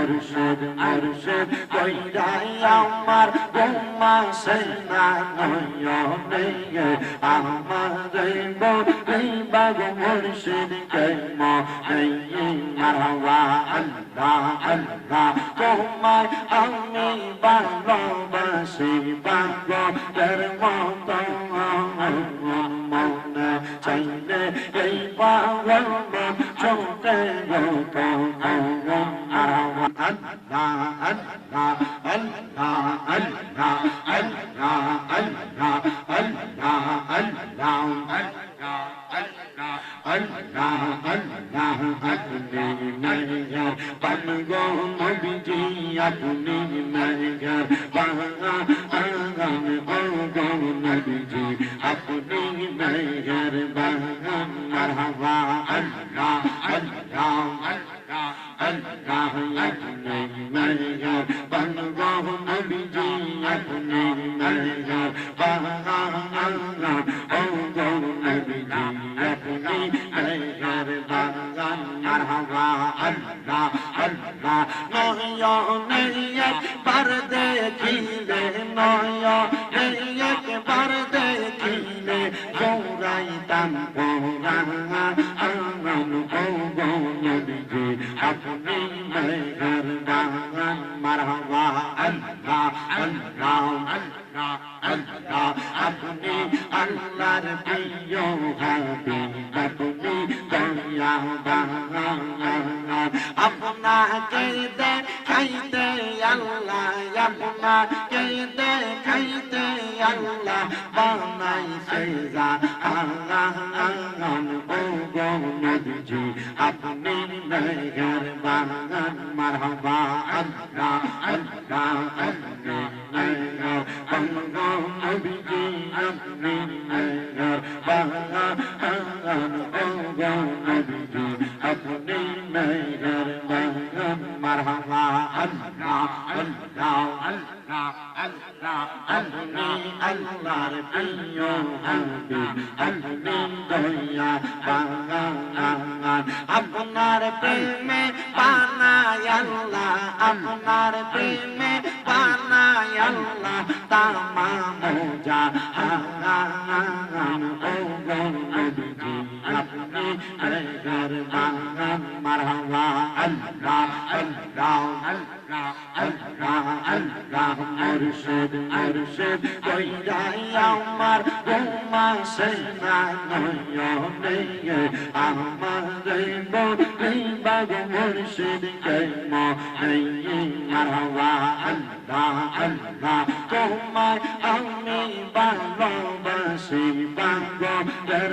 মুর্শিদ মুর্শিদ কইরাই আমার বোমা সেনা নয়নে আমার বলি বাগ মুর্শিদ কে মনে মারওয়া আল্লাহ আল্লাহ, তোমায় আমি ভালোবাসি পাগলের মতো जर पनगी मैनेजर पहाजे मैनेजर बगा अपन मैनेजर पनगी मैनेजर पहा مرحبا اللہ اللہ نویا نیت پر دیکھی لے نویا نیت پر دیکھی لے گورائی تم گورا آمن گو گو نبی اپنی میں گردہ مرحبا اللہ اللہ اللہ اللہ اپنی اللہ پیو ہے اپنی আপনাকে দেখাইতে আল্লাহ আপনাকে দেখাইতে আল্লাহ বানাইছে জাহান ও গো নদীজি আপনি মেঘের বাগান মারহাবা আল্লাহ আল্লাহ আপনি মেঘের বাগান নবীজি আপনি মেঘের বাগান يوم الدين أبني ما يرضي مرحبا الله الله الله الله أبني الله ربي أبني أبني دنيا بانا আপনার প্রেমে পানায় আল্লাহ আপনার প্রেমে পানায় আল্লাহ তামা মোজা নবীজি আপনি ঘর বাগান মারহাবা আল্লাহ আল্লাহ আল্লাহ আল্লাহ আল্লাহ মুর্শিদ মুর্শিদ কইরাই আমার বোমা সেনা নয়নে আমার বলি বাগ মুর্শিদ কে মনে মারহাবা আল্লাহ আল্লাহ তোমায় আমি ভালোবাসি পাগলের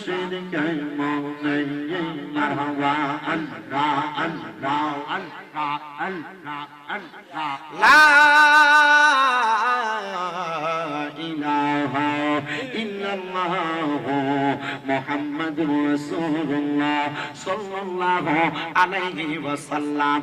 مرشد كالمغني مرحبا أنرا أنرا أنرا أنرا أنرا لا إله إلا الله محمد رسول الله صلى الله عليه وسلم